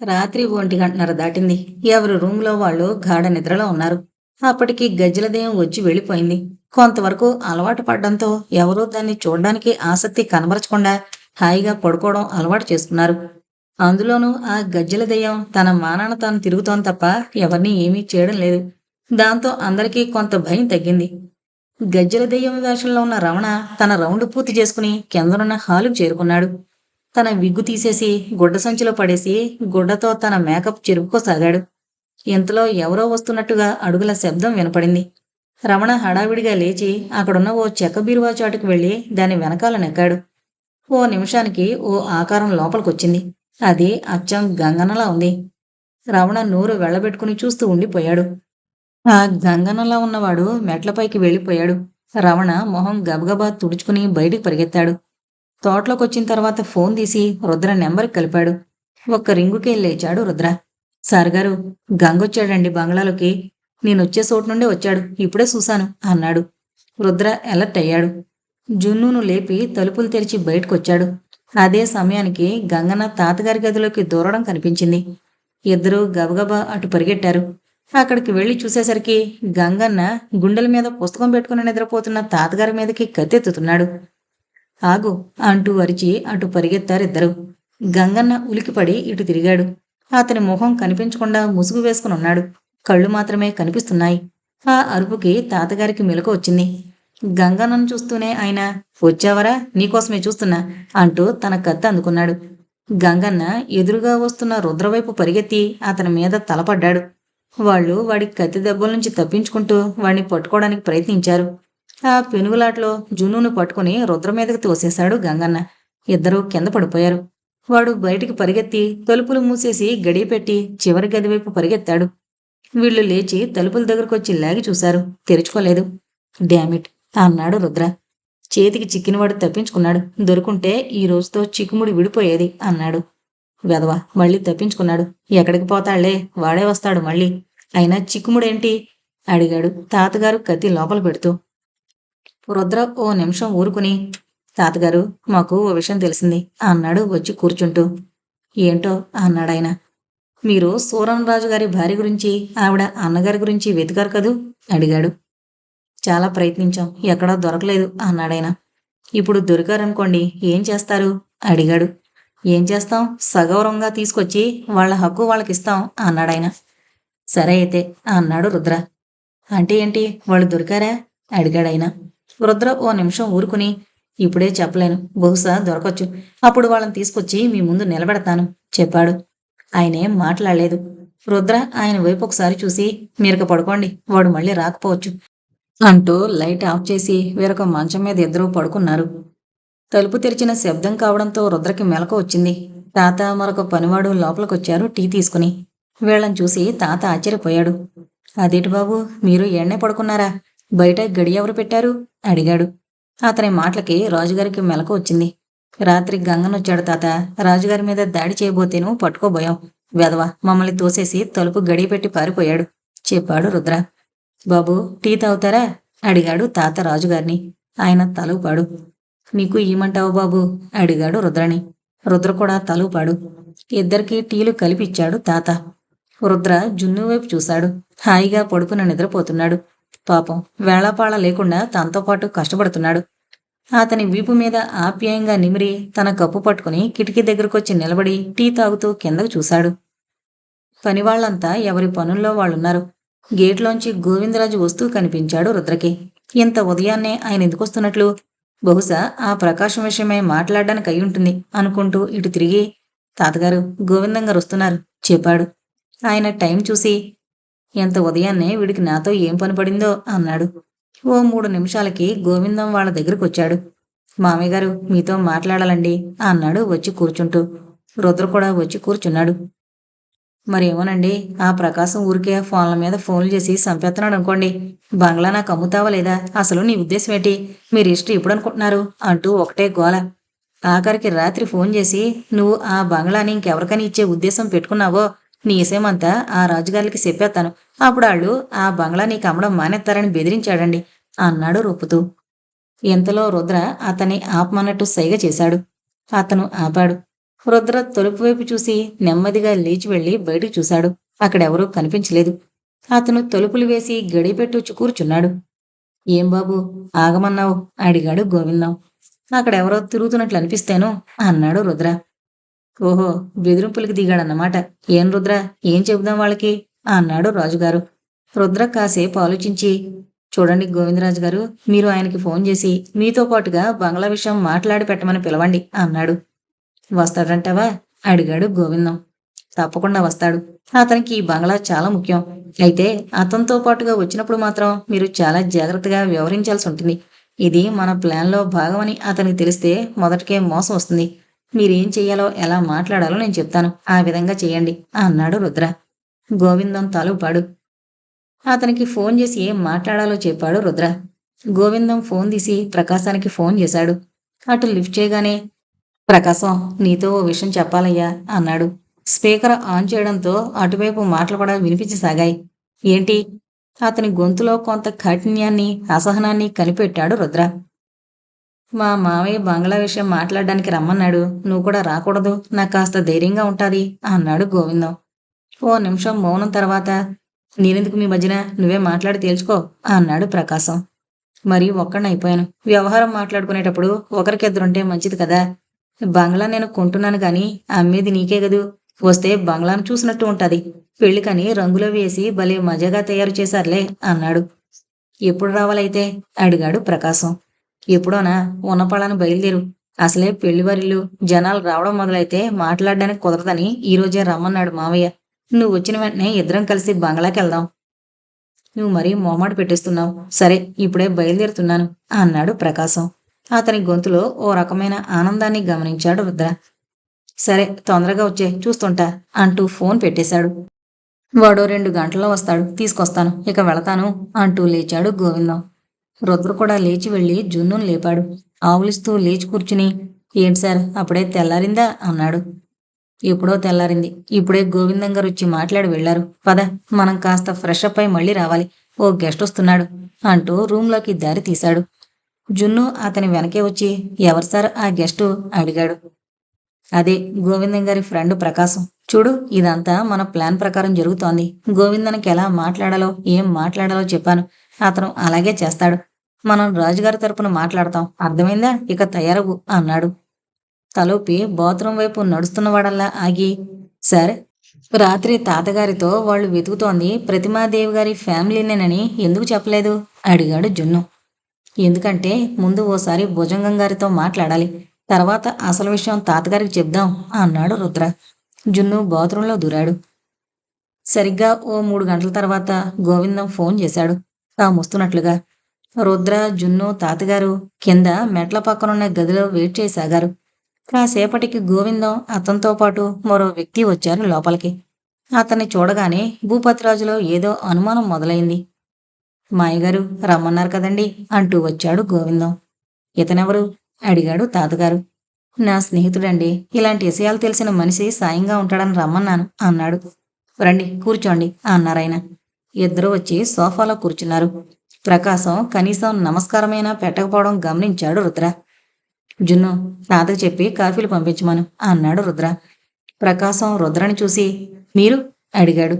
రాత్రి ఒంటి గంటన్నర దాటింది. ఎవరి రూంలో వాళ్ళు గాఢ నిద్రలో ఉన్నారు. అప్పటికి గజ్జల దెయ్యం వచ్చి వెళ్ళిపోయింది. కొంతవరకు అలవాటు పడడంతో ఎవరూ దాన్ని చూడడానికి ఆసక్తి కనబరచకుండా హాయిగా పడుకోవడం అలవాటు చేసుకున్నారు. అందులోనూ ఆ గజ్జల దెయ్యం తన మానాన తాను తిరుగుతోంది తప్ప ఎవరిని ఏమీ చేయడం లేదు. దాంతో అందరికీ కొంత భయం తగ్గింది. గజ్జల దెయ్యం వేషంలో ఉన్న రమణ తన రౌండ్ పూర్తి చేసుకుని కిందనున్న హాలుకు చేరుకున్నాడు. తన విగ్గు తీసేసి గుడ్డ సంచిలో పడేసి గుడ్డతో తన మేకప్ చెరుపుకోసాగాడు ఇంతలో ఎవరో వస్తున్నట్టుగా అడుగుల శబ్దం వినపడింది. రమణ హడావిడిగా లేచి అక్కడున్న ఓ చెక్క బీరువా చాటుకు వెళ్ళి దాని వెనకాల నెక్కాడు. ఓ నిమిషానికి ఓ ఆకారం లోపలికొచ్చింది. అది అచ్చం గంగనలా ఉంది. రమణ నోరు వెళ్ళబెట్టుకుని చూస్తూ ఉండిపోయాడు. ఆ గంగనలా ఉన్నవాడు మెట్లపైకి వెళ్ళిపోయాడు. రమణ మొహం గబగబా తుడుచుకుని బయటికి పరిగెత్తాడు. తోటలోకి వచ్చిన తర్వాత ఫోన్ తీసి రుద్ర నెంబర్ కలిపాడు. ఒక్క రింగుకే లేచాడు రుద్ర. సార్ గారు గంగొచ్చాడండి బంగ్లాలోకి. నేను వచ్చే చోటు నుండే వచ్చాడు. ఇప్పుడే చూశాను అన్నాడు. రుద్ర ఎలర్ట్ అయ్యాడు. జున్నును లేపి తలుపులు తెరిచి బయటకొచ్చాడు. అదే సమయానికి గంగన్న తాతగారి గదిలోకి దూరడం కనిపించింది. ఇద్దరూ గబగబా అటు పరిగెట్టారు. అక్కడికి వెళ్ళి చూసేసరికి గంగన్న గుండెల మీద పుస్తకం పెట్టుకుని నిద్రపోతున్న తాతగారి మీదకి కత్తెత్తుతున్నాడు. ఆగు అంటూ అరిచి అటు పరిగెత్తారిద్దరు. గంగన్న ఉలికిపడి ఇటు తిరిగాడు. అతని ముఖం కనిపించకుండా ముసుగు వేసుకుని ఉన్నాడు. కళ్ళు మాత్రమే కనిపిస్తున్నాయి. ఆ అరుపుకి తాతగారికి మెలకు వచ్చింది. గంగన్నను చూస్తూనే ఆయన వచ్చావరా? నీకోసమే చూస్తున్నా అంటూ తన కత్తి అందుకున్నాడు. గంగన్న ఎదురుగా వస్తున్న రుద్రవైపు పరిగెత్తి అతని మీద తలపడ్డాడు. వాళ్ళు వాడి కత్తి దెబ్బల నుంచి తప్పించుకుంటూ వాడిని పట్టుకోవడానికి ప్రయత్నించారు. ఆ పెనుగులాట్లో జున్నును పట్టుకుని రుద్ర మీదకి తోసేశాడు గంగన్న. ఇద్దరూ కింద పడిపోయారు. వాడు బయటికి పరిగెత్తి తలుపులు మూసేసి గడియ పెట్టి చివరి గది వైపు పరిగెత్తాడు. వీళ్ళు లేచి తలుపుల దగ్గరకొచ్చి లాగి చూశారు. తెరుచుకోలేదు. డ్యామిట్ అన్నాడు రుద్ర. చేతికి చిక్కినవాడు తప్పించుకున్నాడు. దొరుకుంటే ఈ రోజుతో చిక్కుముడి విడిపోయేది అన్నాడు. వెధవ మళ్ళీ తప్పించుకున్నాడు. ఎక్కడికి పోతాళ్ళే? వాడే వస్తాడు మళ్ళీ. అయినా చిక్కుముడేంటి? అడిగాడు తాతగారు కత్తి లోపల పెడుతూ. రుద్ర ఓ నిమిషం ఊరుకుని తాతగారు మాకు ఓ విషయం తెలిసింది అన్నాడు వచ్చి కూర్చుంటూ. ఏంటో? అన్నాడాయన మీరు సూరన్రాజు గారి భార్య గురించి ఆవిడ అన్నగారి గురించి వెతికారు కదూ? అడిగాడు. చాలా ప్రయత్నించాం ఎక్కడా దొరకలేదు అన్నాడాయన ఇప్పుడు దొరికారనుకోండి ఏం చేస్తారు? అడిగాడు. ఏం చేస్తాం? సగౌరవంగా తీసుకొచ్చి వాళ్ళ హక్కు వాళ్ళకిస్తాం అన్నాడాయన సరే అయితే అన్నాడు రుద్ర. అంటే ఏంటి? వాళ్ళు దొరికారా? అడిగాడాయన రుద్ర ఓ నిమిషం ఊరుకుని ఇప్పుడే చెప్పలేను బహుశా దొరకొచ్చు. అప్పుడు వాళ్ళని తీసుకొచ్చి మీ ముందు నిలబెడతాను చెప్పాడు. ఆయనేం మాట్లాడలేదు. రుద్ర ఆయన వైపు ఒకసారి చూసి మీరక పడుకోండి వాడు మళ్ళీ రాకపోవచ్చు అంటూ లైట్ ఆఫ్ చేసి వేరొక మంచం మీద ఇద్దరూ పడుకున్నారు. తలుపు తెరిచిన శబ్దం కావడంతో రుద్రకి మెలకు వచ్చింది. తాత మరొక పనివాడు లోపలికొచ్చారు టీ తీసుకుని. వీళ్ళని చూసి తాత ఆశ్చర్యపోయాడు. అదేటి బాబు మీరు ఎన్నే పడుకున్నారా? బయట గడి ఎవరు పెట్టారు? అడిగాడు. అతని మాటలకి రాజుగారికి మెలకు వచ్చింది. రాత్రి గంగనొచ్చాడు తాత. రాజుగారి మీద దాడి చేయబోతేను పట్టుకోబోయాం వెధవ మమ్మల్ని తోసేసి తలుపు గడి పెట్టి పారిపోయాడు. చెప్పాడు రుద్ర. బాబు టీ తాగుతారా? అడిగాడు తాత రాజుగారిని. ఆయన తలుపాడు. నీకు ఏమంటావు బాబు? అడిగాడు రుద్రని. రుద్ర కూడా తలుపాడు. ఇద్దరికి టీలు కలిపిచ్చాడు తాత. రుద్ర జున్ను వైపు చూశాడు. హాయిగా పడుకుని నిద్రపోతున్నాడు. పాపం వేళాపాళ లేకుండా తనతో పాటు కష్టపడుతున్నాడు. అతని వీపు మీద ఆప్యాయంగా నిమిరి తన కప్పు పట్టుకుని కిటికీ దగ్గరకొచ్చి నిలబడి టీ తాగుతూ కిందకు చూశాడు. పనివాళ్ళంతా ఎవరి పనుల్లో వాళ్ళున్నారు. గేట్లోంచి గోవిందరాజు వస్తూ కనిపించాడు రుద్రకి. ఇంత ఉదయాన్నే ఆయన ఎందుకొస్తున్నట్లు? బహుశా ఆ ప్రకాశం విషయమై మాట్లాడడానికి అయ్యుంటుంది అనుకుంటూ ఇటు తిరిగి తాతగారు గోవిందం గారు వస్తున్నారు చెప్పాడు. ఆయన టైం చూసి ఎంత ఉదయాన్నే వీడికి నాతో ఏం పని పడిందో అన్నాడు. ఓ మూడు నిమిషాలకి గోవిందం వాళ్ళ దగ్గరకు వచ్చాడు. మామయ్య గారు మీతో మాట్లాడాలండి అన్నాడు వచ్చి కూర్చుంటూ. రుద్ర కూడా వచ్చి కూర్చున్నాడు. మరేమోనండి ఆ ప్రకాశం ఊరికే ఫోన్ల మీద ఫోన్లు చేసి చంపేస్తున్నాడు అనుకోండి. బంగ్లా నాకు అమ్ముతావా లేదా? అసలు నీ ఉద్దేశం ఏంటి? మీరు ఇష్టం ఇప్పుడు అనుకుంటున్నారు అంటూ ఒకటే గోల. ఆఖరికి రాత్రి ఫోన్ చేసి నువ్వు ఆ బంగ్లాని ఇంకెవరికని ఇచ్చే ఉద్దేశం పెట్టుకున్నావో నీ విషయమంతా ఆ రాజుగారికి చెప్పేస్తాను అప్పుడు వాళ్ళు ఆ బంగ్లా నీకు అమ్మడం మానేస్తారని బెదిరించాడండి అన్నాడు రూపుతూ. ఇంతలో రుద్ర అతని ఆపమన్నట్టు సైగ చేశాడు. అతను ఆపాడు. రుద్ర తలుపు వైపు చూసి నెమ్మదిగా లేచి వెళ్ళి బయటకు చూశాడు. అక్కడెవరూ కనిపించలేదు. అతను తలుపులు వేసి గడిపెట్టొచ్చి కూర్చున్నాడు. ఏం బాబు ఆగమన్నావు? అడిగాడు గోవిందం. అక్కడెవరో తిరుగుతున్నట్లు అనిపిస్తేను అన్నాడు రుద్ర. ఓహో బెదిరింపులకి దిగాడన్నమాట. ఏం రుద్ర? ఏం చెబుదాం వాళ్ళకి? అన్నాడు రాజుగారు. రుద్ర కాసేపు ఆలోచించి చూడండి గోవిందరాజు గారు మీరు ఆయనకి ఫోన్ చేసి మీతో పాటుగా బంగ్లా విషయం మాట్లాడి పెట్టమని పిలవండి అన్నాడు. వస్తాడంటావా? అడిగాడు గోవిందం. తప్పకుండా వస్తాడు. అతనికి ఈ బంగ్లా చాలా ముఖ్యం. అయితే అతనితో పాటుగా వచ్చినప్పుడు మాత్రం మీరు చాలా జాగ్రత్తగా వ్యవహరించాల్సి ఉంటుంది. ఇది మన ప్లాన్లో భాగమని అతనికి తెలిస్తే మొదటికే మోసం వస్తుంది. మీరేం చెయ్యాలో ఎలా మాట్లాడాలో నేను చెప్తాను. ఆ విధంగా చేయండి అన్నాడు రుద్ర. గోవిందం తలుపాడు. అతనికి ఫోన్ చేసి ఏం మాట్లాడాలో చెప్పాడు రుద్ర. గోవిందం ఫోన్ తీసి ప్రకాశానికి ఫోన్ చేశాడు. అటు లిఫ్ట్ చేయగానే ప్రకాశం నీతో ఓ విషయం చెప్పాలయ్యా అన్నాడు. స్పీకర్ ఆన్ చేయడంతో అటువైపు మాటలు కూడా వినిపించసాగాయి. ఏంటి? అతని గొంతులో కొంత కాఠిన్యాన్ని అసహనాన్ని కనిపెట్టాడు రుద్ర. మా మావయ్య బంగ్లా విషయం మాట్లాడడానికి రమ్మన్నాడు. నువ్వు కూడా రాకూడదు. నాకు కాస్త ధైర్యంగా ఉంటుంది అన్నాడు గోవిందం. ఓ నిమిషం మౌనం తర్వాత నేనెందుకు మీ మధ్యన? నువ్వే మాట్లాడి తేల్చుకో అన్నాడు ప్రకాశం. మరి ఒక్కడనైపోయాను వ్యవహారం మాట్లాడుకునేటప్పుడు ఒకరికిద్దరుంటే మంచిది కదా. బంగ్లా నేను కొంటున్నాను గాని అమ్మేది నీకే కదూ? వస్తే బంగ్లాను చూసినట్టు ఉంటుంది. పెళ్ళికని రంగులో వేసి భలే మజాగా తయారు చేశారులే అన్నాడు. ఎప్పుడు రావాలైతే? అడిగాడు ప్రకాశం. ఎప్పుడోనా ఉన్నపళ్ళని బయలుదేరు. అసలే పెళ్ళివారిల్లు జనాలు రావడం మొదలైతే మాట్లాడడానికి కుదరదని ఈ రోజే రమ్మన్నాడు మావయ్య. నువ్వు వచ్చిన వెంటనే ఇద్దరం కలిసి బంగ్లాకి వెళ్దాం. నువ్వు మరీ మొహమాట పెట్టేస్తున్నావు. సరే ఇప్పుడే బయలుదేరుతున్నాను అన్నాడు ప్రకాశం. అతని గొంతులో ఓ రకమైన ఆనందాన్ని గమనించాడు రుద్ర. సరే తొందరగా వచ్చే చూస్తుంటా అంటూ ఫోన్ పెట్టేశాడు. వాడు రెండు గంటల్లో వస్తాడు తీసుకొస్తాను ఇక వెళతాను అంటూ లేచాడు గోవిందం. రుద్ర కూడా లేచి వెళ్ళి జున్నును లేపాడు. ఆవులిస్తూ లేచి కూర్చుని ఏంటి సార్ అప్పుడే తెల్లారిందా? అన్నాడు. ఎప్పుడో తెల్లారింది. ఇప్పుడే గోవిందం గారు వచ్చి మాట్లాడి వెళ్ళారు పద మనం కాస్త ఫ్రెష్ అప్ అయి మళ్ళీ రావాలి. ఓ గెస్ట్ వస్తున్నాడు అంటూ రూమ్లోకి దారి తీశాడు. జున్ను అతని వెనకే వచ్చి ఎవరు సార్ ఆ గెస్టు? అడిగాడు. అదే గోవిందం గారి ఫ్రెండ్ ప్రకాశం. చూడు ఇదంతా మన ప్లాన్ ప్రకారం జరుగుతోంది. గోవిందనికి ఎలా మాట్లాడాలో ఏం మాట్లాడాలో చెప్పాను. అతను అలాగే చేస్తాడు. మనం రాజుగారి తరపున మాట్లాడతాం. అర్థమైందా? ఇక తయారవు అన్నాడు. తలూపి బాత్రూం వైపు నడుస్తున్నవాడల్లా ఆగి సార్ రాత్రి తాతగారితో వాళ్ళు వెతుకుతోంది ప్రతిమాదేవి గారి ఫ్యామిలీనేనని ఎందుకు చెప్పలేదు? అడిగాడు జున్ను. ఎందుకంటే ముందు ఓసారి భుజంగం గారితో మాట్లాడాలి. తర్వాత అసలు విషయం తాతగారికి చెప్దాం అన్నాడు రుద్ర. జున్ను బాత్రూంలో దూరాడు. సరిగ్గా ఓ మూడు గంటల తర్వాత గోవిందం ఫోన్ చేశాడు. తామొస్తున్నట్లుగా రుద్ర జున్ను తాతగారు కింద మెట్ల పక్కనున్న గదిలో వెయిట్ చేసాగారు కాసేపటికి గోవిందం అతనితో పాటు మరో వ్యక్తి వచ్చారు లోపలికి. అతన్ని చూడగానే భూపతిరాజులో ఏదో అనుమానం మొదలైంది. మాయగారు రమ్మన్నారు కదండి అంటూ వచ్చాడు గోవిందం. ఇతనెవరు? అడిగాడు తాతగారు. నా స్నేహితుడండి. ఇలాంటి విషయాలు తెలిసిన మనిషి సాయంగా ఉంటాడని రమ్మన్నాను అన్నాడు. రండి కూర్చోండి అన్నారాయన ఇద్దరు వచ్చి సోఫాలో కూర్చున్నారు. ప్రకాశం కనీసం నమస్కారమైనా పెట్టకపోవడం గమనించాడు రుద్ర. జున్ను తాతకు చెప్పి కాఫీలు పంపించమను అన్నాడు రుద్ర. ప్రకాశం రుద్రని చూసి మీరు? అడిగాడు.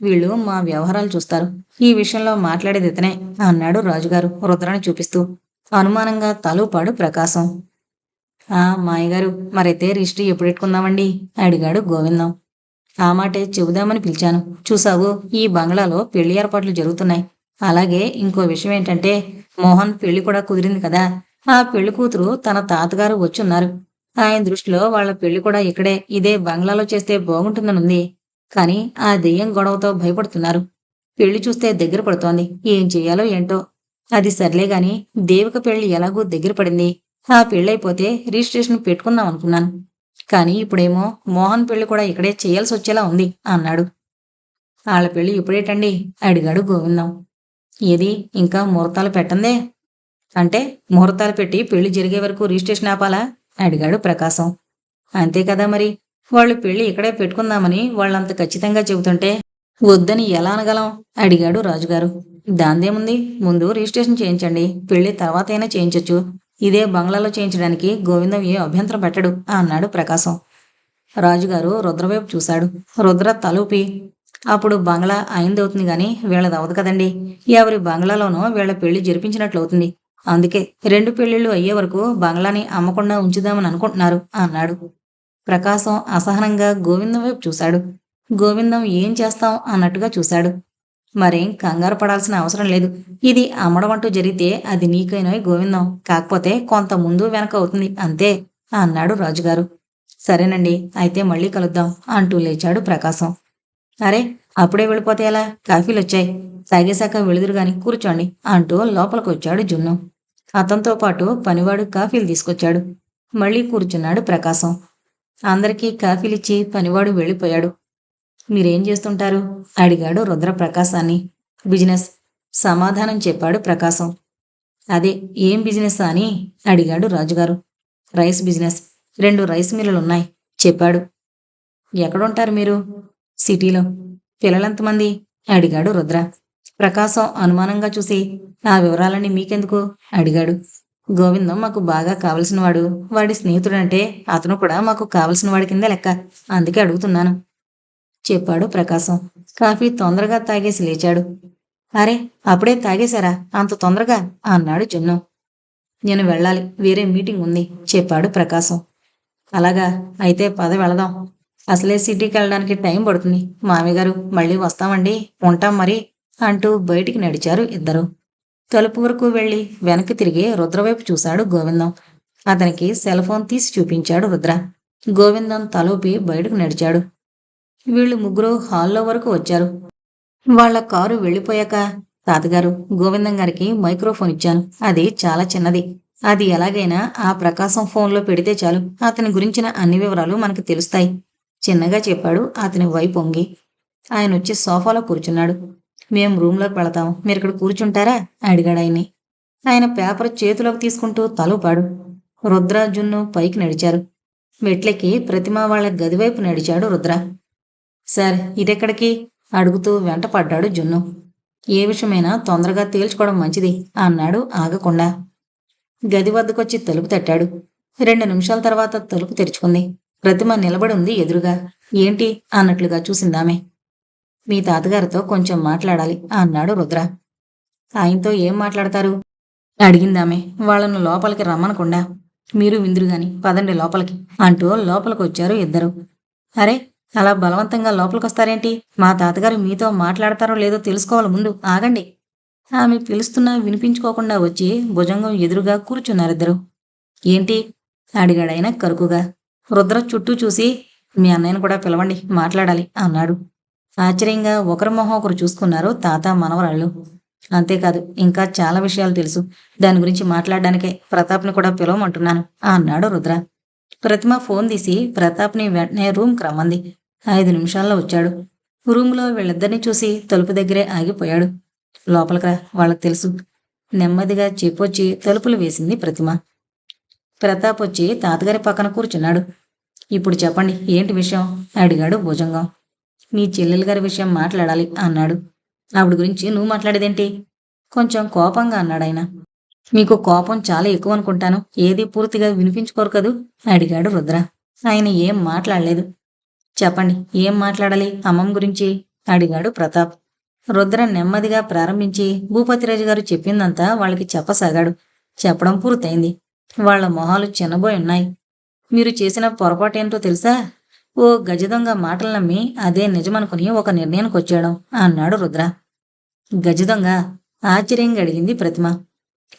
వీళ్ళు మా వ్యవహారాలు చూస్తారు. ఈ విషయంలో మాట్లాడేది ఇతనే అన్నాడు రాజుగారు రుద్రని చూపిస్తూ. అనుమానంగా తలూపాడు ప్రకాశం. ఆ మాయగారు మరైతే రిజిస్ట్రీ ఎప్పుడు పెట్టుకుందామండి? అడిగాడు గోవిందం. ఆ మాటే చెబుదామని పిలిచాను. చూసావు ఈ బంగ్లాలో పెళ్ళి ఏర్పాట్లు జరుగుతున్నాయి. అలాగే ఇంకో విషయం ఏంటంటే మోహన్ పెళ్ళి కూడా కుదిరింది కదా. ఆ పెళ్ళి కూతురు తన తాతగారు వచ్చున్నారు. ఆయన దృష్టిలో వాళ్ళ పెళ్ళి కూడా ఇక్కడే ఇదే బంగ్లాలో చేస్తే బాగుంటుందనుంది. కానీ ఆ దెయ్యం గొడవతో భయపడుతున్నారు. పెళ్ళి చూస్తే దగ్గర పడుతోంది. ఏం చేయాలో ఏంటో. అది సర్లే గాని దేవిక పెళ్ళి ఎలాగూ దగ్గర పడింది. ఆ పెళ్ళైపోతే రిజిస్ట్రేషన్ పెట్టుకుందాం అనుకున్నాను. కానీ ఇప్పుడేమో మోహన్ పెళ్ళి కూడా ఇక్కడే చేయాల్సి వచ్చేలా ఉంది అన్నాడు. వాళ్ళ పెళ్ళి ఇప్పుడేటండి? అడిగాడు గోవిందం. ఏది? ఇంకా ముహూర్తాలు పెట్టందే? అంటే ముహూర్తాలు పెట్టి పెళ్ళి జరిగే వరకు రిజిస్ట్రేషన్ ఆపాలా? అడిగాడు ప్రకాశం. అంతే కదా మరి. వాళ్ళు పెళ్ళి ఇక్కడే పెట్టుకుందామని వాళ్ళంత ఖచ్చితంగా చెబుతుంటే వద్దని ఎలా అనగలం? అడిగాడు రాజుగారు. దాందేముంది? ముందు రిజిస్ట్రేషన్ చేయించండి. పెళ్ళి తర్వాతైనా చేయించొచ్చు. ఇదే బంగ్లాలో చేయించడానికి గోవిందం ఏ అభ్యంతరం పెట్టడు అన్నాడు ప్రకాశం. రాజుగారు రుద్రవైపు చూశాడు. రుద్ర తలూపి అప్పుడు బంగ్లా అయిందవుతుంది గాని వీళ్ళది అవదు కదండి. ఎవరి బంగ్లాలోనూ వీళ్ళ పెళ్ళి జరిపించినట్లు అవుతుంది అందుకే రెండు పెళ్ళిళ్ళు అయ్యే వరకు బంగ్లాని అమ్మకుండా ఉంచుదామని అనుకుంటున్నారు అన్నాడు. ప్రకాశం అసహనంగా గోవిందం వైపు చూశాడు. గోవిందం ఏం చేస్తాం అన్నట్టుగా చూశాడు. మరేం కంగారు పడాల్సిన అవసరం లేదు. ఇది అమ్మడం అంటూ జరిగితే అది నీకైనవి గోవిందం. కాకపోతే కొంత ముందు వెనక అవుతుంది. అంతే అన్నాడు రాజుగారు. సరేనండి అయితే మళ్ళీ కలుద్దాం అంటూ లేచాడు ప్రకాశం. అరే అప్పుడే వెళ్ళిపోతే ఎలా? కాఫీలు వచ్చాయి. తాగేశాక వెళుదురు గాని కూర్చోండి అంటూ లోపలికి వచ్చాడు జున్ను. అతనితో పాటు పనివాడు కాఫీలు తీసుకొచ్చాడు. మళ్ళీ కూర్చున్నాడు ప్రకాశం. అందరికీ కాఫీలిచ్చి పనివాడు వెళ్ళిపోయాడు. మీరేం చేస్తుంటారు? అడిగాడు రుద్ర ప్రకాశాన్ని బిజినెస్. సమాధానం చెప్పాడు ప్రకాశం. అదే ఏం బిజినెస్ అని అడిగాడు రాజుగారు. Rice business. రెండు రైస్ మిల్లులు ఉన్నాయి చెప్పాడు. ఎక్కడుంటారు మీరు? సిటీలో. పిల్లలెంతమంది? అడిగాడు రుద్ర. ప్రకాశం అనుమానంగా చూసి ఆ వివరాలన్నీ మీకెందుకు? అడిగాడు. గోవిందం మాకు బాగా కావలసినవాడు. వాడి స్నేహితుడంటే అతను కూడా మాకు కావలసిన వాడి కింద లెక్క. అందుకే అడుగుతున్నాను. చెప్పాడు ప్రకాశం. కాఫీ తొందరగా తాగేసి లేచాడు. అరే అప్పుడే తాగేశారా? అంత తొందరగా? అన్నాడు జున్ను. నేను వెళ్ళాలి. వేరే మీటింగ్ ఉంది చెప్పాడు ప్రకాశం. అలాగా? అయితే పద వెళదాం. అసలే సిటీకి వెళ్ళడానికి టైం పడుతుంది. మామిగారు మళ్ళీ వస్తామండి. ఉంటాం మరి అంటూ బయటికి నడిచారు ఇద్దరు. తలుపు వరకు వెళ్ళి వెనక్కి తిరిగి రుద్రవైపు చూశాడు గోవిందం. అతనికి సెల్ ఫోన్ తీసి చూపించాడు రుద్ర. గోవిందం తలూపి బయటకు నడిచాడు. వీళ్ళు ముగ్గురు హాల్లో వరకు వచ్చారు. వాళ్ళ కారు వెళ్ళిపోయాక తాతగారు గోవిందం గారికి మైక్రోఫోన్ ఇచ్చాను. అది చాలా చిన్నది. అది ఎలాగైనా ఆ ప్రకాశం ఫోన్లో పెడితే చాలు. అతని గురించిన అన్ని వివరాలు మనకు తెలుస్తాయి. చిన్నగా చెప్పాడు అతని వైపు వంగి ఆయన వచ్చి సోఫాలో కూర్చున్నాడు. మేం రూమ్లోకి వెళతాం. మీరు ఇక్కడ కూర్చుంటారా? అడిగాడు ఆయన్ని. ఆయన పేపర్ చేతిలోకి తీసుకుంటూ తలుపాడు. రుద్ర జున్ను పైకి నడిచారు. మెట్లకి ప్రతిమ వాళ్ళ గదివైపు నడిచాడు రుద్ర. సార్ ఇదెక్కడికి? అడుగుతూ వెంట పడ్డాడు జున్ను. ఏ విషయమైనా తొందరగా తేల్చుకోవడం మంచిది అన్నాడు ఆగకుండా. గది వద్దకొచ్చి తలుపు తట్టాడు. రెండు నిమిషాల తర్వాత తలుపు తెరుచుకుంది. ప్రతిమ నిలబడి ఉంది ఎదురుగా. ఏంటి? అన్నట్లుగా చూసిందామె. మీ తాతగారితో కొంచెం మాట్లాడాలి అన్నాడు రుద్ర. ఆయనతో ఏం మాట్లాడతారు? అడిగిందామె. వాళ్ళను లోపలికి రమ్మనకుండా. మీరు విందురుగాని పదండి లోపలికి అంటూ లోపలికి వచ్చారు ఇద్దరు. అరే అలా బలవంతంగా లోపలికి వస్తారేంటి మా తాతగారు మీతో మాట్లాడతారో లేదో తెలుసుకోవాలి ముందు. ఆగండి. ఆమె పిలుస్తున్నా వినిపించుకోకుండా వచ్చి భుజంగం ఎదురుగా కూర్చున్నారిద్దరు. ఏంటి? అడిగాడైన కరుకుగా. రుద్ర చుట్టూ చూసి మీ అన్నయ్యను కూడా పిలవండి మాట్లాడాలి అన్నాడు. ఆశ్చర్యంగా ఒకరి మొహం ఒకరు చూసుకున్నారు తాత మనవరాళ్ళు. అంతేకాదు ఇంకా చాలా విషయాలు తెలుసు. దాని గురించి మాట్లాడడానికే ప్రతాప్ని కూడా పిలవమంటున్నాను అన్నాడు రుద్ర. ప్రతిమ ఫోన్ తీసి ప్రతాప్ని వెంటనే రూమ్కి రమ్మంది. ఐదు నిమిషాల్లో వచ్చాడు. రూమ్లో వీళ్ళిద్దరిని చూసి తలుపు దగ్గరే ఆగిపోయాడు. లోపలికి రా వాళ్ళకి తెలుసు. నెమ్మదిగా చెప్పొచ్చి తలుపులు వేసింది ప్రతిమ. ప్రతాప్ వచ్చి తాతగారి పక్కన కూర్చున్నాడు. ఇప్పుడు చెప్పండి ఏంటి విషయం? అడిగాడు భుజంగం. మీ చెల్లెలు గారి విషయం మాట్లాడాలి అన్నాడు. ఆవిడ గురించి నువ్వు మాట్లాడేదేంటి? కొంచెం కోపంగా అన్నాడు ఆయన మీకు కోపం చాలా ఎక్కువ అనుకుంటాను ఏది పూర్తిగా వినిపించుకోరు కదూ? అడిగాడు రుద్ర. ఆయన ఏం మాట్లాడలేదు. చెప్పండి ఏం మాట్లాడాలి? అమ్మమ్మ గురించి అడిగాడు ప్రతాప్. రుద్ర నెమ్మదిగా ప్రారంభించి భూపతిరాజు గారు చెప్పిందంతా వాళ్ళకి చెప్పసాగాడు. చెప్పడం పూర్తయింది. వాళ్ళ మొహాలు చిన్నబోయి ఉన్నాయి. మీరు చేసిన పొరపాటేంటో తెలుసా? ఓ గజదొంగ మాటలు నమ్మి అదే నిజమనుకుని ఒక నిర్ణయానికి వచ్చాడు అన్నాడు రుద్ర. గజదొంగ ఆశ్చర్యంగా అడిగింది ప్రతిమ.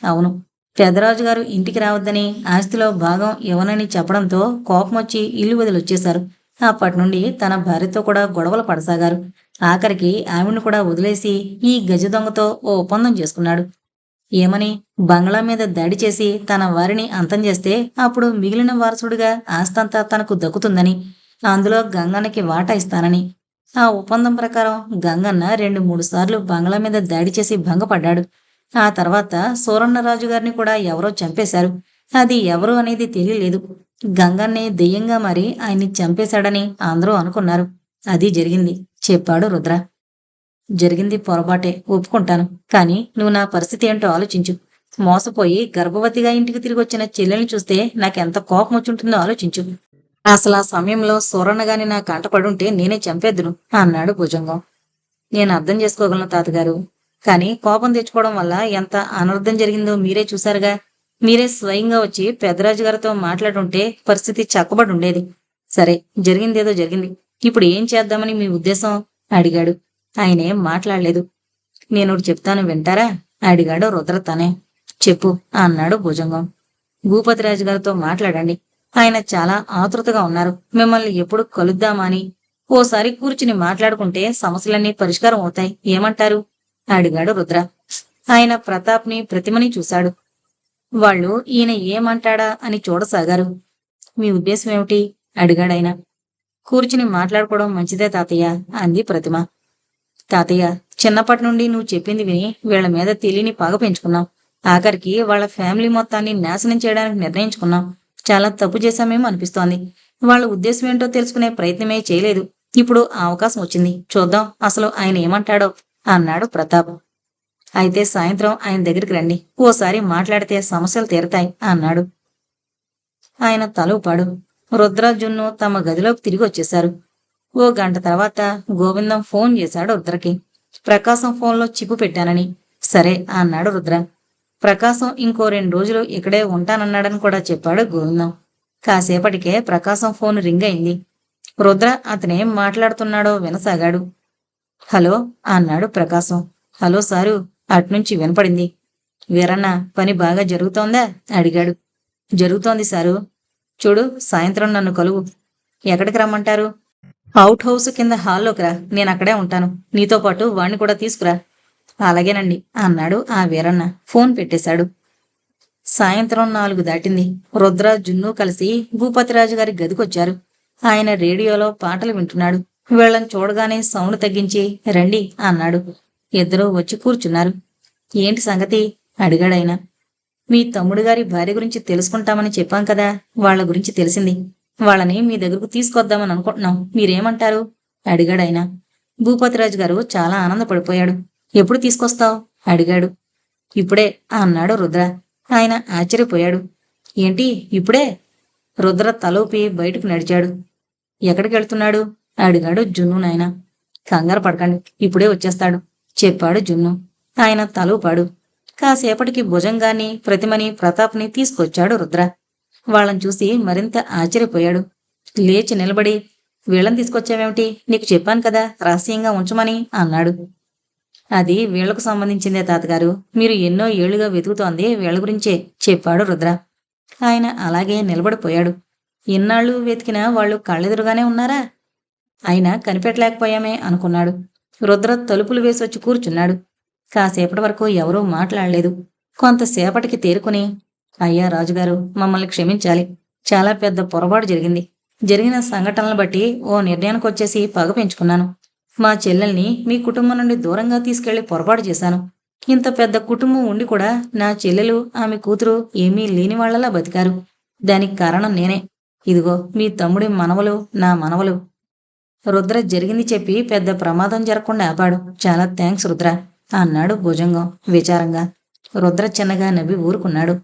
అవును. పెదరాజు గారు ఇంటికి రావద్దని ఆస్తిలో భాగం ఇవ్వనని చెప్పడంతో కోపం వచ్చి ఇల్లు వదిలొచ్చేశారు. అప్పటి నుండి తన భార్యతో కూడా గొడవలు పడసాగారు. ఆఖరికి ఆవిడ్ని కూడా వదిలేసి ఈ గజ దొంగతో ఓ ఒప్పందం చేసుకున్నాడు. ఏమని? బంగ్లా మీద దాడి చేసి తన వారిని అంతం చేస్తే అప్పుడు మిగిలిన వారసుడిగా ఆస్తంతా తనకు దక్కుతుందని అందులో గంగన్నకి వాటా ఇస్తానని. ఆ ఒప్పందం ప్రకారం గంగన్న రెండు మూడు సార్లు బంగ్లా మీద దాడి చేసి భంగపడ్డాడు. ఆ తర్వాత సూరన్నరాజు గారిని కూడా ఎవరో చంపేశారు. అది ఎవరు అనేది తెలియలేదు. గంగన్నే దెయ్యంగా మారి ఆయన్ని చంపేశాడని అందరూ అనుకున్నారు. అది జరిగింది చెప్పాడు రుద్ర. జరిగింది పొరపాటే ఒప్పుకుంటాను. కానీ నువ్వు నా పరిస్థితి ఏంటో ఆలోచించు. మోసపోయి గర్భవతిగా ఇంటికి తిరిగి వచ్చిన చెల్లెల్ని చూస్తే నాకెంత కోపం వచ్చుంటుందో ఆలోచించు. అసలు ఆ సమయంలో సూరణ గాని నా కంటపడుంటే నేనే చంపేద్దును అన్నాడు భుజంగం. నేను అర్థం చేసుకోగలను తాతగారు. కానీ కోపం తెచ్చుకోవడం వల్ల ఎంత అనర్థం జరిగిందో మీరే చూశారుగా. మీరే స్వయంగా వచ్చి పెదరాజు గారితో మాట్లాడుంటే పరిస్థితి చక్కబడి ఉండేది. సరే జరిగిందేదో జరిగింది. ఇప్పుడు ఏం చేద్దామని మీ ఉద్దేశం? అడిగాడు. ఆయనేం మాట్లాడలేదు. నేను చెప్తాను వింటారా? అడిగాడు రుద్ర తనే. చెప్పు అన్నాడు భుజంగం. భూపతిరాజు గారితో మాట్లాడండి. ఆయన చాలా ఆతృతగా ఉన్నారు. మిమ్మల్ని ఎప్పుడు కలుద్దామని ఓసారి కూర్చుని మాట్లాడుకుంటే సమస్యలన్నీ పరిష్కారం అవుతాయి. ఏమంటారు? అడిగాడు రుద్ర. ఆయన ప్రతాప్ని ప్రతిమని చూశాడు. వాళ్ళు ఈయన ఏమంటాడా అని చూడసాగారు. మీ ఉద్దేశం ఏమిటి? అడిగాడాయన కూర్చుని మాట్లాడుకోవడం మంచిదే తాతయ్య అంది ప్రతిమ. తాతయ్య చిన్నప్పటి నుండి నువ్వు చెప్పింది విని వీళ్ళ మీద తెలియని పగ పెంచుకున్నాం ఆఖరికి వాళ్ళ ఫ్యామిలీ మొత్తాన్ని నాశనం చేయడానికి నిర్ణయించుకున్నాం చాలా తప్పు చేశామేమో అనిపిస్తోంది. వాళ్ళ ఉద్దేశం ఏంటో తెలుసుకునే ప్రయత్నమే చేయలేదు. ఇప్పుడు ఆ అవకాశం వచ్చింది. చూద్దాం అసలు ఆయన ఏమంటాడో. అన్నాడు ప్రతాప్. అయితే సాయంత్రం ఆయన దగ్గరికి రండి. ఓసారి మాట్లాడితే సమస్యలు తీరతాయి అన్నాడు. ఆయన తల రుద్రార్జున్ను తమ గదిలోకి తిరిగి వచ్చేశారు. ఓ గంట తర్వాత గోవిందం ఫోన్ చేశాడు రుద్రకి. ప్రకాశం ఫోన్లో చిప్పు పెట్టానని. సరే అన్నాడు రుద్ర. ప్రకాశం ఇంకో రెండు రోజులు ఇక్కడే ఉంటానన్నాడని కూడా చెప్పాడు గోవిందం. కాసేపటికే ప్రకాశం ఫోన్ రింగ్ అయింది. రుద్ర అతనేం మాట్లాడుతున్నాడో వినసాగాడు. హలో అన్నాడు ప్రకాశం. హలో సారు అట్నుంచి వినపడింది. వీరన్న పని బాగా జరుగుతోందా? అడిగాడు. జరుగుతోంది సారు. చూడు సాయంత్రం నన్ను కలువు. ఎక్కడికి రమ్మంటారు? అవుట్ హౌస్ కింద హాల్లోకి రా. నేను అక్కడే ఉంటాను. నీతో పాటు వాణ్ణి కూడా తీసుకురా. అలాగేనండి అన్నాడు ఆ వీరన్న. ఫోన్ పెట్టేశాడు. సాయంత్రం నాలుగు దాటింది. రుద్ర జున్ను కలిసి భూపతిరాజు గారి గదికొచ్చారు. ఆయన రేడియోలో పాటలు వింటున్నాడు. వీళ్ళని చూడగానే సౌండ్ తగ్గించి రండి అన్నాడు. ఇద్దరూ వచ్చి కూర్చున్నారు. ఏంటి సంగతి? అడిగాడాయన మీ తమ్ముడు గారి భార్య గురించి తెలుసుకుంటామని చెప్పాం కదా వాళ్ళ గురించి తెలిసింది. వాళ్ళని మీ దగ్గరకు తీసుకొద్దామని అనుకుంటున్నాం. మీరేమంటారు? అడిగాడాయన భూపతిరాజు గారు చాలా ఆనందపడిపోయాడు. ఎప్పుడు తీసుకొస్తావు? అడిగాడు. ఇప్పుడే అన్నాడు రుద్ర. ఆయన ఆశ్చర్యపోయాడు. ఏంటి ఇప్పుడే? రుద్ర తలూపి బయటకు నడిచాడు. ఎక్కడికి వెళ్తున్నాడు? అడిగాడు జున్ను నాయన. కంగారు పడకండి ఇప్పుడే వచ్చేస్తాడు చెప్పాడు జున్ను. ఆయన తలూపాడు. కాసేపటికి భుజంగాన్ని ప్రతిమని ప్రతాప్ని తీసుకొచ్చాడు రుద్ర. వాళ్ళని చూసి మరింత ఆశ్చర్యపోయాడు. లేచి నిలబడి వీళ్ళని తీసుకొచ్చావేమిటి? నీకు చెప్పాను కదా రహస్యంగా ఉంచమని అన్నాడు. అది వీళ్ళకు సంబంధించిందే తాతగారు. మీరు ఎన్నో ఏళ్ళుగా వెతుకుతోంది వీళ్ళ గురించే చెప్పాడు రుద్ర. ఆయన అలాగే నిలబడిపోయాడు. ఇన్నాళ్ళు వెతికినా వాళ్ళు కళ్ళెదురుగానే ఉన్నారా? ఆయన కనిపెట్టలేకపోయామే అనుకున్నాడు. రుద్ర తలుపులు వేసి వచ్చి కూర్చున్నాడు. కాసేపటి వరకు ఎవరూ మాట్లాడలేదు. కొంతసేపటికి తేరుకుని అయ్యా రాజుగారు మమ్మల్ని క్షమించాలి. చాలా పెద్ద పొరపాటు జరిగింది. జరిగిన సంఘటనలను బట్టి ఓ నిర్ణయానికి వచ్చేసి పగ పెంచుకున్నాను. మా చెల్లెల్ని మీ కుటుంబం నుండి దూరంగా తీసుకెళ్ళి పొరపాటు చేశాను. ఇంత పెద్ద కుటుంబం ఉండి కూడా నా చెల్లెలు ఆమె కూతురు ఏమీ లేని వాళ్ళలా బతికారు. దానికి కారణం నేనే. ఇదిగో మీ తమ్ముడి మనవలు నా మనవలు. రుద్ర జరిగింది చెప్పి పెద్ద ప్రమాదం జరగకుండా ఆపాడు. చాలా థ్యాంక్స్ రుద్ర అన్నాడు భుజంగం విచారంగా. రుద్ర చిన్నగా నవ్వి ఊరుకున్నాడు.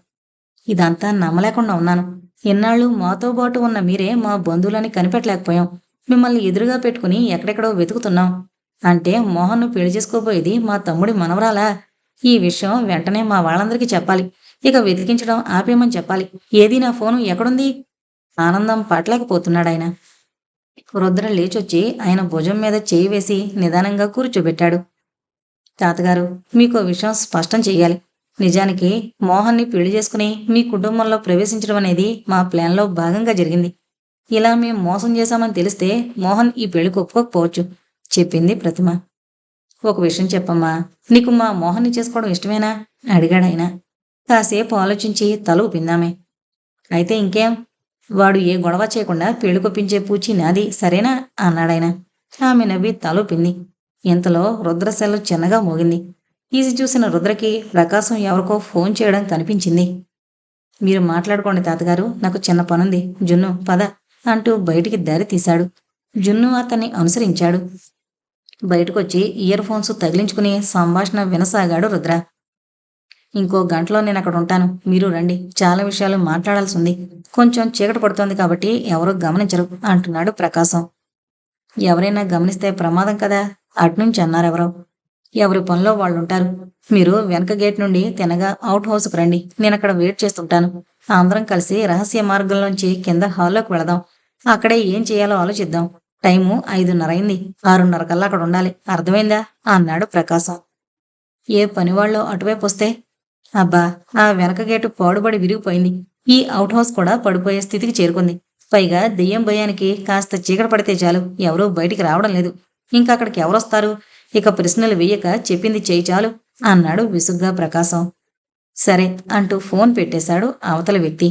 ఇదంతా నమ్మలేకుండా ఉన్నాను. ఇన్నాళ్ళు మాతో పాటు ఉన్న మీరే మా బంధువులని కనిపెట్టలేకపోయాం. మిమ్మల్ని ఎదురుగా పెట్టుకుని ఎక్కడెక్కడో వెతుకుతున్నాం. అంటే మోహన్ను పెళ్ళి చేసుకోబోయేది మా తమ్ముడి మనవరాలా? ఈ విషయం వెంటనే మా వాళ్ళందరికీ చెప్పాలి. ఇక వెతికించడం ఆపేమని చెప్పాలి. ఏది నా ఫోను? ఎక్కడుంది? ఆనందం పట్టలేకపోతున్నాడాయన. రుద్ర లేచొచ్చి ఆయన భుజం మీద చేయి వేసి నిదానంగా కూర్చోబెట్టాడు. తాతగారు మీకు విషయం స్పష్టం చెయ్యాలి. నిజానికి మోహన్ని పెళ్ళి చేసుకుని మీ కుటుంబంలో ప్రవేశించడం అనేది మా ప్లాన్లో భాగంగా జరిగింది. ఇలా మేము మోసం చేశామని తెలిస్తే మోహన్ ఈ పెళ్ళికి ఒప్పుకోకపోవచ్చు చెప్పింది ప్రతిమ. ఒక విషయం చెప్పమ్మా నీకు మా మోహన్ని చేసుకోవడం ఇష్టమేనా? అడిగాడాయన. కాసేపు ఆలోచించి తల ఊపిందామే అయితే ఇంకేం? వాడు ఏ గొడవ చేయకుండా పెళ్ళి కొప్పించే పూచి నాది సరేనా? అన్నాడాయన. ఆమె నవ్వి తలూపింది ఇంతలో రుద్రశెల్లు చిన్నగా మోగింది. తీసి చూసిన రుద్రకి ప్రకాశం ఎవరికో ఫోన్ చేయడం కనిపించింది. మీరు మాట్లాడుకోండి తాతగారు నాకు చిన్న పనుంది. జున్ను పద అంటూ బయటికి దారి తీశాడు. జున్ను అతన్ని అనుసరించాడు. బయటకొచ్చి ఇయర్ ఫోన్స్ తగిలించుకుని సంభాషణ వినసాగాడు రుద్ర. ఇంకో గంటలో నేను అక్కడ ఉంటాను. మీరు రండి. చాలా విషయాలు మాట్లాడాల్సి ఉంది కొంచెం చీకటి పడుతోంది కాబట్టి ఎవరూ గమనించరు అంటున్నాడు ప్రకాశం. ఎవరైనా గమనిస్తే ప్రమాదం కదా? అటునుంచి అన్నారెవరో. ఎవరి పనిలో వాళ్ళు ఉంటారు మీరు వెనక గేట్ నుండి తినగా అవుట్ హౌస్కి రండి. నేను అక్కడ వెయిట్ చేస్తుంటాను. అందరం కలిసి రహస్య మార్గంలోంచి కింద హాల్లోకి వెళదాం. అక్కడే ఏం చేయాలో ఆలోచిద్దాం. టైము ఐదున్నర అయింది. ఆరున్నర కల్లా అక్కడ ఉండాలి. అర్థమైందా? అన్నాడు ప్రకాశం. ఏ పనివాళ్ళు అటువైపు వస్తే అబ్బా ఆ వెనక గేటు పాడుబడి విరిగిపోయింది. ఈ అవుట్ హౌస్ కూడా పడిపోయే స్థితికి చేరుకుంది. పైగా దెయ్యం భయానికి కాస్త చీకటి పడితే చాలు ఎవరూ బయటికి రావడం లేదు. ఇంకా అక్కడికి ఎవరొస్తారు? ఇక ప్రశ్నలు వేయక చెప్పింది చేయి చాలు అన్నాడు విసుగ్గా ప్రకాశం. సరే అంటూ ఫోన్ పెట్టేశాడు అవతల వ్యక్తి.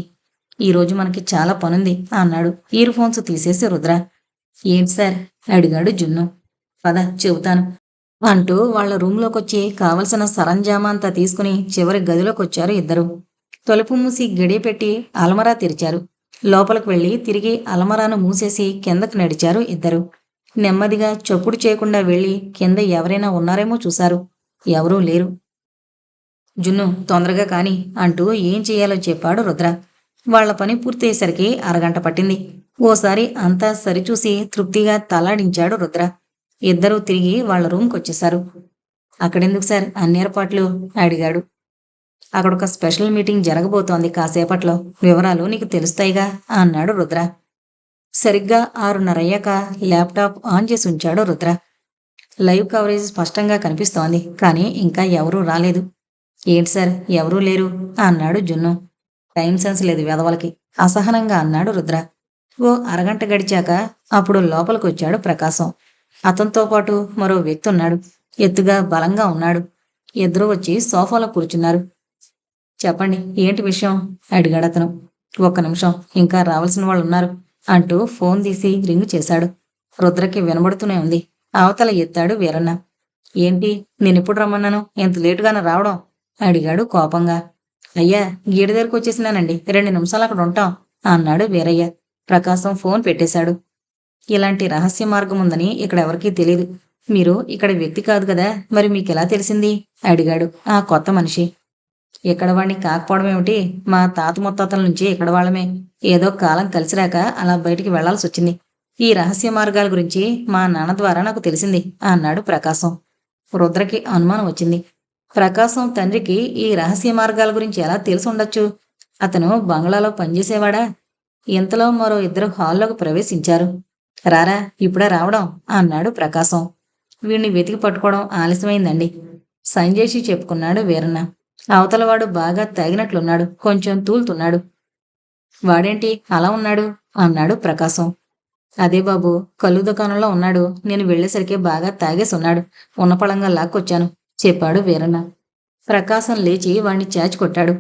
ఈరోజు మనకి చాలా పనుంది అన్నాడు. ఇయర్ ఫోన్స్ తీసేసి రుద్ర. ఏంటి సార్? అడిగాడు జున్ను. పద చెబుతాను. అంటూ వాళ్ళ రూంలోకి వచ్చి కావలసిన సరంజామా అంతా తీసుకుని చివరి గదిలోకి వచ్చారు ఇద్దరు. తలుపు మూసి గడియ పెట్టి అలమరా తెరిచారు. లోపలికి వెళ్ళి తిరిగి అలమరాను మూసేసి కిందకు నడిచారు ఇద్దరు. నెమ్మదిగా చప్పుడు చేయకుండా వెళ్ళి కింద ఎవరైనా ఉన్నారేమో చూశారు. ఎవరూ లేరు. జున్ను తొందరగా కాని అంటూ ఏం చేయాలో చెప్పాడు రుద్ర. వాళ్ళ పని పూర్తయ్యేసరికి అరగంట పట్టింది. ఓసారి అంతా సరిచూసి తృప్తిగా తలాడించాడు రుద్ర. ఇద్దరూ తిరిగి వాళ్ళ రూమ్కి వచ్చేశారు అక్కడెందుకు సార్? అన్ని ఏర్పాట్లు? అడిగాడు. అక్కడ ఒక స్పెషల్ మీటింగ్ జరగబోతోంది కాసేపట్లో. వివరాలు నీకు తెలుస్తాయిగా అన్నాడు రుద్ర. సరిగ్గా ఆరున్నర అయ్యాక ల్యాప్టాప్ ఆన్ చేసి ఉంచాడు రుద్ర. లైవ్ కవరేజ్ స్పష్టంగా కనిపిస్తోంది కానీ ఇంకా ఎవరూ రాలేదు. ఏంటి సార్? ఎవరూ లేరు? అన్నాడు జున్ను. టైం సెన్స్ లేదు వెధవలకి అసహనంగా అన్నాడు రుద్ర. ఓ అరగంట గడిచాక అప్పుడు లోపలికి వచ్చాడు ప్రకాశం. అతనితో పాటు మరో వ్యక్తి ఉన్నాడు. ఎత్తుగా బలంగా ఉన్నాడు. ఇద్దరు వచ్చి సోఫాలో కూర్చున్నారు. చెప్పండి ఏంటి విషయం? అడిగాడు అతను. ఒక్క నిమిషం ఇంకా రావాల్సిన వాళ్ళు ఉన్నారు అంటూ ఫోన్ తీసి రింగ్ చేశాడు. రుద్రకి వినబడుతూనే ఉంది. అవతల ఎత్తాడు వీరన్న. ఏంటి నేనెప్పుడు రమ్మన్నాను? ఎంత లేటుగానే రావడం? అడిగాడు కోపంగా. అయ్యా గీడ దగ్గరకు వచ్చేసినానండి. రెండు నిమిషాలు అక్కడ ఉంటాం అన్నాడు వీరయ్య. ప్రకాశం ఫోన్ పెట్టేశాడు. ఇలాంటి రహస్య మార్గం ఉందని ఇక్కడ ఎవరికీ తెలియదు మీరు ఇక్కడ వ్యక్తి కాదు కదా మరి మీకు ఎలా తెలిసింది? అడిగాడు ఆ కొత్త మనిషి. ఇక్కడ వాడిని కాకపోవడం ఏమిటి? మా తాత ముత్తాతల నుంచి ఇక్కడ వాళ్ళమే. ఏదో కాలం కలిసిరాక అలా బయటికి వెళ్ళాల్సి వచ్చింది. ఈ రహస్య మార్గాల గురించి మా నాన్న ద్వారా నాకు తెలిసింది అన్నాడు ప్రకాశం. రుద్రకి అనుమానం వచ్చింది. ప్రకాశం తండ్రికి ఈ రహస్య మార్గాల గురించి ఎలా తెలిసి ఉండొచ్చు? అతను బంగ్లాలో పనిచేసేవాడా? ఇంతలో మరో ఇద్దరు హాల్లోకి ప్రవేశించారు. రారా ఇప్పుడే రావడం అన్నాడు ప్రకాశం. వీణ్ణి వెతికి పట్టుకోవడం ఆలస్యమైందండి. సంజేషి చెప్పుకున్నాడు వీరన్న. అవతలవాడు బాగా తాగినట్లున్నాడు కొంచెం తూలుతున్నాడు. వాడేంటి అలా ఉన్నాడు? అన్నాడు ప్రకాశం. అదే బాబు కళ్ళు దుకాణంలో ఉన్నాడు. నేను వెళ్ళేసరికి బాగా తాగేసి ఉన్నాడు. ఉన్నపళంగా లాక్కొచ్చాను చెప్పాడు వీరన్న. ప్రకాశం లేచి వాణ్ణి చాచి కొట్టాడు.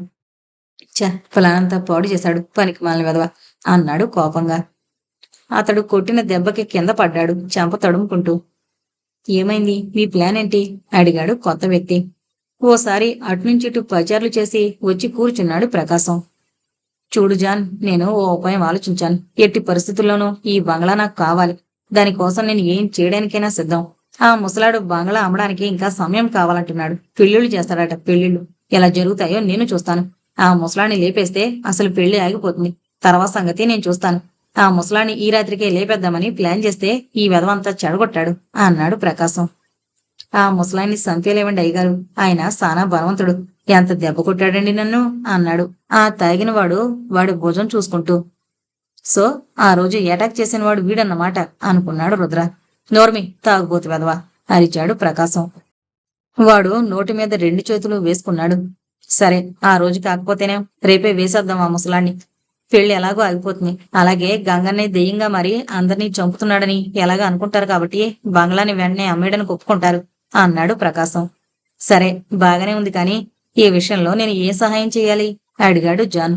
చ ఫలానంతా పాడు చేశాడు పనికి మాలిన వెదవ అన్నాడు కోపంగా. అతడు కొట్టిన దెబ్బకి కింద పడ్డాడు చెంప తడుముకుంటూ. ఏమైంది? మీ ప్లాన్ ఏంటి? అడిగాడు కొత్త వ్యక్తి. ఓసారి అటునుంచిటు ఇటు చేసి వచ్చి కూర్చున్నాడు ప్రకాశం. చూడు జాన్ నేను ఓ ఉపాయం ఆలోచించాను. ఎట్టి పరిస్థితుల్లోనూ ఈ బంగ్లా నాకు కావాలి. దానికోసం నేను ఏం చేయడానికైనా సిద్ధం. ఆ ముసలాడు బంగ్లా అమ్మడానికి ఇంకా సమయం కావాలంటున్నాడు. పెళ్ళిళ్ళు చేస్తాడట పెళ్ళిళ్ళు ఎలా జరుగుతాయో నేను చూస్తాను. ఆ ముసలాన్ని లేపేస్తే అసలు పెళ్ళి ఆగిపోతుంది. తర్వాత సంగతి నేను చూస్తాను. ఆ ముసలాన్ని ఈ రాత్రికే లేపేద్దామని ప్లాన్ చేస్తే ఈ వెధవంతా చెడగొట్టాడు అన్నాడు ప్రకాశం. ఆ ముసలాన్ని సంపేలేవండి అయ్యగారు. ఆయన సానా బలవంతుడు. ఎంత దెబ్బ కొట్టాడండి నన్ను? అన్నాడు. ఆ తాగినవాడు వాడి భుజం చూసుకుంటూ. సో ఆ రోజు అటాక్ చేసిన వాడు వీడన్నమాట అనుకున్నాడు రుద్ర. నోర్మి తాగుబోతు వెదవా అరిచాడు ప్రకాశం. వాడు నోటి మీద రెండు చేతులు వేసుకున్నాడు. సరే ఆ రోజు కాకపోతేనే రేపే వేసేద్దాం ఆ ముసలాన్ని. పెళ్ళి ఎలాగో ఆగిపోతుంది. అలాగే గంగన్నే దెయ్యంగా మరి అందరినీ చంపుతున్నాడని ఎలాగో అనుకుంటారు కాబట్టి బంగ్లాని వెంటనే అమ్మేయడానికి ఒప్పుకుంటారు అన్నాడు ప్రకాశం. సరే బాగానే ఉంది కానీ ఈ విషయంలో నేను ఏ సహాయం చేయాలి? అడిగాడు జాన్.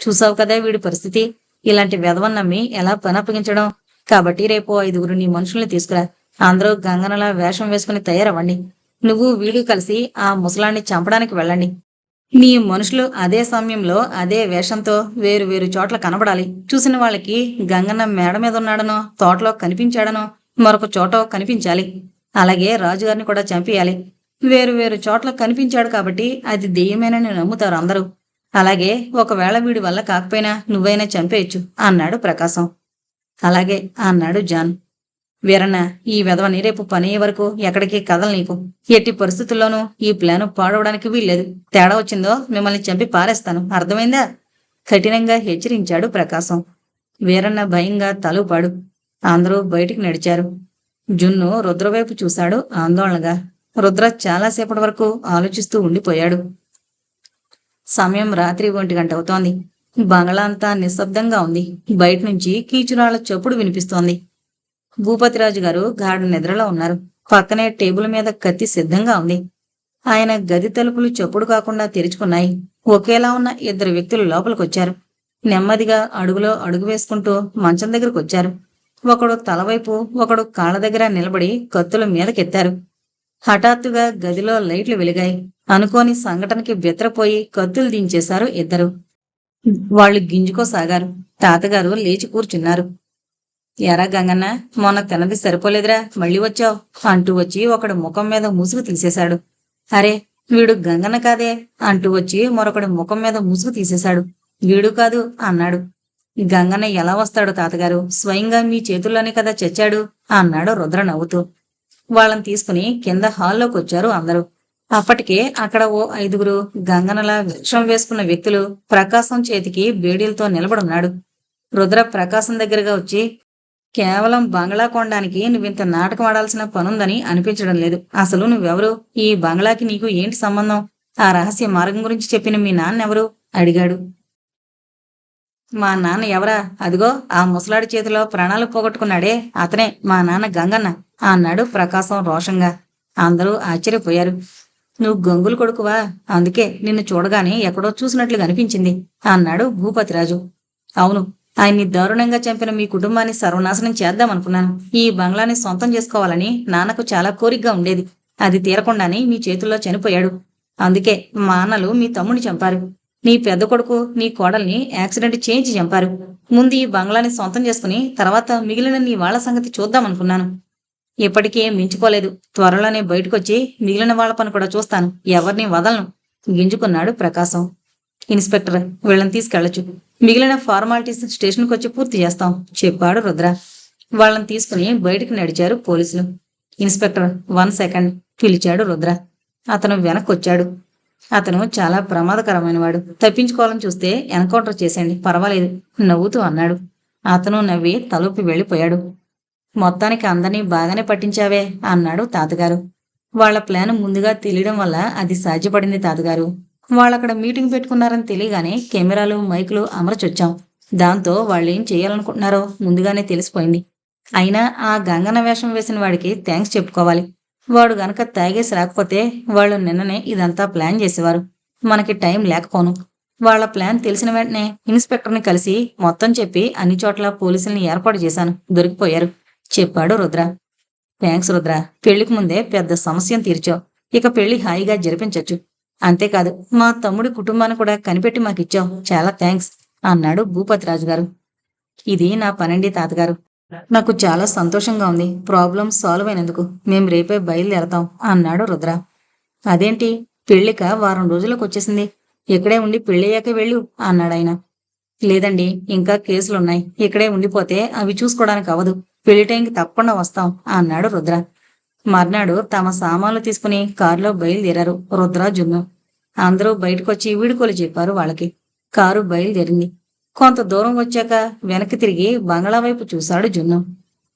చూసావు కదా వీడి పరిస్థితి? ఇలాంటి వెధవన్ నమ్మి ఎలా పని అప్పగించడం? కాబట్టి రేపు ఐదుగురు నీ మనుషుల్ని తీసుకురా. అందరూ గంగనలా వేషం వేసుకుని తయారవ్వండి. నువ్వు వీడు కలిసి ఆ ముసలాన్ని చంపడానికి వెళ్ళండి. నీ మనుషులు అదే సమయంలో అదే వేషంతో వేరు వేరు చోట్ల కనబడాలి. చూసిన వాళ్ళకి గంగన్న మేడ మీద ఉన్నాడనో తోటలో కనిపించాడనో మరొక చోట కనిపించాలి. అలాగే రాజుగారిని కూడా చంపేయాలి. వేరు వేరు చోట్ల కనిపించాడు కాబట్టి అది దెయ్యమేనని నమ్ముతారు అందరూ. అలాగే ఒకవేళ వీడి వల్ల కాకపోయినా నువ్వైనా చంపేయచ్చు అన్నాడు ప్రకాశం. అలాగే అన్నాడు జాన్. వీరన్న ఈ వెధవని రేపు పని వరకు ఎక్కడికి కదల నీకు. ఎట్టి పరిస్థితుల్లోనూ ఈ ప్లాను పాడవడానికి వీల్లేదు. తేడా వచ్చిందో మిమ్మల్ని చంపి పారేస్తాను. అర్థమైందా? కఠినంగా హెచ్చరించాడు ప్రకాశం. వీరన్న భయంగా తలుపాడు. అందరూ బయటికి నడిచారు. జున్ను రుద్రవైపు చూశాడు ఆందోళనగా. రుద్ర చాలాసేపటి వరకు ఆలోచిస్తూ ఉండిపోయాడు. సమయం రాత్రి ఒంటి గంట అవుతోంది. బంగళా అంతా నిశ్శబ్దంగా ఉంది. బయట నుంచి కీచురాళ్ళ చప్పుడు వినిపిస్తోంది. భూపతిరాజు గారు గాఢ నిద్రలో ఉన్నారు. పక్కనే టేబుల్ మీద కత్తి సిద్ధంగా ఉంది. ఆయన గది తలుపులు చప్పుడు కాకుండా తెరుచుకున్నాయి. ఒకేలా ఉన్న ఇద్దరు వ్యక్తులు లోపలికొచ్చారు. నెమ్మదిగా అడుగులో అడుగు వేసుకుంటూ మంచం దగ్గరకు వచ్చారు. ఒకడు తలవైపు ఒకడు కాళ్ళ దగ్గర నిలబడి కత్తుల మీదకెత్తారు. హఠాత్తుగా గదిలో లైట్లు వెలిగాయి. అనుకోని సంఘటనకి బెత్రపోయి కత్తులు దించేశారు ఇద్దరు. వాళ్ళు గింజుకోసాగారు. తాతగారు లేచి కూర్చున్నారు. ఎరా గంగన్న మొన్న తినది సరిపోలేదురా మళ్ళీ వచ్చావు. అంటూ వచ్చి ఒకడు ముఖం మీద ముసుగు తీసేశాడు. అరే వీడు గంగన్న కాదే? అంటూ వచ్చి మరొకడి ముఖం మీద ముసుగు తీసేశాడు. వీడు కాదు అన్నాడు. గంగన్న ఎలా వస్తాడు తాతగారు స్వయంగా మీ చేతుల్లోనే కదా చచ్చాడు అన్నాడు రుద్ర నవ్వుతూ. వాళ్ళని తీసుకుని కింద హాల్లోకి వచ్చారు అందరూ. అప్పటికే అక్కడ ఓ ఐదుగురు గంగనలా విషం వేసుకున్న వ్యక్తులు ప్రకాశం చేతికి బేడీలతో నిలబడున్నాడు. రుద్ర ప్రకాశం దగ్గరగా వచ్చి కేవలం బంగ్లా కొనడానికి నువ్వింత నాటకం ఆడాల్సిన పనుందని అనిపించడం లేదు. అసలు నువ్వెవరు? ఈ బంగ్లాకి నీకు ఏంటి సంబంధం? ఆ రహస్య మార్గం గురించి చెప్పిన మీ నాన్న ఎవరు అడిగాడు. మా నాన్న ఎవరా? అదిగో ఆ ముసలాడి చేతిలో ప్రాణాలు పోగొట్టుకున్నాడే అతనే మా నాన్న గంగన్న. అన్నాడు ప్రకాశం రోషంగా. అందరూ ఆశ్చర్యపోయారు. నువ్వు గంగులు కొడుకువా? అందుకే నిన్ను చూడగానే ఎక్కడో చూసినట్లుగా అనిపించింది అన్నాడు భూపతిరాజు. అవును ఆయన్ని దారుణంగా చంపిన మీ కుటుంబాన్ని సర్వనాశనం చేద్దాం అనుకున్నాను. ఈ బంగ్లాని సొంతం చేసుకోవాలని నాన్నకు చాలా కోరికగా ఉండేది. అది తీరకుండానే మీ చేతుల్లో చనిపోయాడు. అందుకే మా అన్నలు మీ తమ్ముడిని చంపారు. నీ పెద్ద కొడుకు నీ కోడల్ని యాక్సిడెంట్ చేయించి చంపారు. ముందు ఈ బంగ్లాని సొంతం చేసుకుని తర్వాత మిగిలిన నీ వాళ్ళ సంగతి చూద్దాం అనుకున్నాను. ఇప్పటికీ ఏం మించుకోలేదు. త్వరలోనే బయటకొచ్చి మిగిలిన వాళ్ళ పని కూడా చూస్తాను. ఎవరిని వదలను. గింజుకున్నాడు ప్రకాశం. ఇన్స్పెక్టర్ వీళ్ళని తీసుకెళ్ళొచ్చు మిగిలిన ఫార్మాలిటీస్ స్టేషన్కి వచ్చి పూర్తి చేస్తాం చెప్పాడు రుద్ర. వాళ్ళని తీసుకుని బయటికి నడిచారు పోలీసులు. ఇన్స్పెక్టర్ వన్ సెకండ్ పిలిచాడు రుద్ర. అతను వెనక్కొచ్చాడు. అతను చాలా ప్రమాదకరమైన వాడు. తప్పించుకోవాలని చూస్తే ఎన్కౌంటర్ చేసేయండి పర్వాలేదు నవ్వుతూ అన్నాడు. అతను నవ్వి తలుపు వెళ్ళిపోయాడు. మొత్తానికి అందరినీ బాగానే పట్టించావే అన్నాడు తాతగారు. వాళ్ళ ప్లాన్ ముందుగా తెలియడం వల్ల అది సాధ్యపడింది తాతగారు. వాళ్ళు అక్కడ మీటింగ్ పెట్టుకున్నారని తెలియగానే కెమెరాలు మైకులు అమరచొచ్చాం. దాంతో వాళ్ళు ఏం చేయాలనుకుంటున్నారో ముందుగానే తెలిసిపోయింది. అయినా ఆ గంగన వేషం వేసిన వాడికి థ్యాంక్స్ చెప్పుకోవాలి. వాడు గనక తాగేసి రాకపోతే వాళ్ళు నిన్ననే ఇదంతా ప్లాన్ చేసేవారు. మనకి టైం లేకపోను. వాళ్ళ ప్లాన్ తెలిసిన వెంటనే ఇన్స్పెక్టర్ని కలిసి మొత్తం చెప్పి అన్ని చోట్ల పోలీసుల్ని ఏర్పాటు చేశాను. దొరికిపోయారు. చెప్పాడు రుద్ర. థ్యాంక్స్ రుద్ర. పెళ్ళికి ముందే పెద్ద సమస్యను తీర్చావు. ఇక పెళ్ళి హాయిగా జరిపించొచ్చు. అంతేకాదు మా తమ్ముడి కుటుంబాన్ని కూడా కనిపెట్టి మాకు ఇచ్చావు. చాలా థ్యాంక్స్ అన్నాడు భూపతిరాజు గారు. ఇది నా పనండి తాతగారు. నాకు చాలా సంతోషంగా ఉంది. ప్రాబ్లం సాల్వ్ అయినందుకు మేము రేపే బయలుదేరతాం అన్నాడు రుద్ర. అదేంటి? పెళ్ళిక వారం రోజులకు వచ్చేసింది ఇక్కడే ఉండి పెళ్ళయ్యాక వెళ్ళు అన్నాడు ఆయన. లేదండి ఇంకా కేసులున్నాయి. ఇక్కడే ఉండిపోతే అవి చూసుకోవడానికి అవదు పెళ్ళి టైంకి తప్పకుండా వస్తాం అన్నాడు రుద్ర. మర్నాడు తమ సామాన్లు తీసుకుని కారులో బయలుదేరారు రుద్ర జున్ను. అందరూ బయటకొచ్చి వీడుకోలు చెప్పారు వాళ్ళకి. కారు బయలుదేరింది. కొంత దూరం వచ్చాక వెనక్కి తిరిగి బంగ్లా వైపు చూశాడు జున్ను.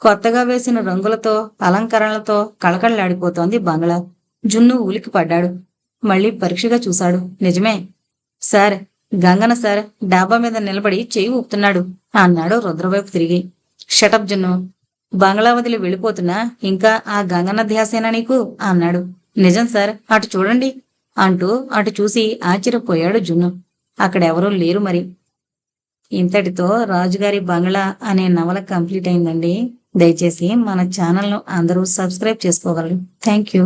కొత్తగా వేసిన రంగులతో అలంకరణలతో కళకళలాడిపోతోంది బంగ్లా. జున్ను ఉలికి పడ్డాడు మళ్ళీ పరీక్షగా చూశాడు. నిజమే. సార్ గంగన సార్ డాబా మీద నిలబడి చెయ్యి ఊపుతున్నాడు అన్నాడు రుద్రవైపు తిరిగి. షటప్ జున్ను బంగ్లా వదిలి వెళ్ళిపోతున్నా ఇంకా ఆ గంగన్న ధ్యాసేనా నీకు? అన్నాడు. నిజం సార్ అటు చూడండి అంటూ అటు చూసి ఆశ్చర్యపోయాడు జున్ను. అక్కడెవరూ లేరు మరి. ఇంతటితో రాజుగారి బంగ్లా అనే నవల కంప్లీట్ అయిందండి. దయచేసి మన ఛానల్ను అందరూ సబ్స్క్రైబ్ చేసుకోగలరు. Thank you.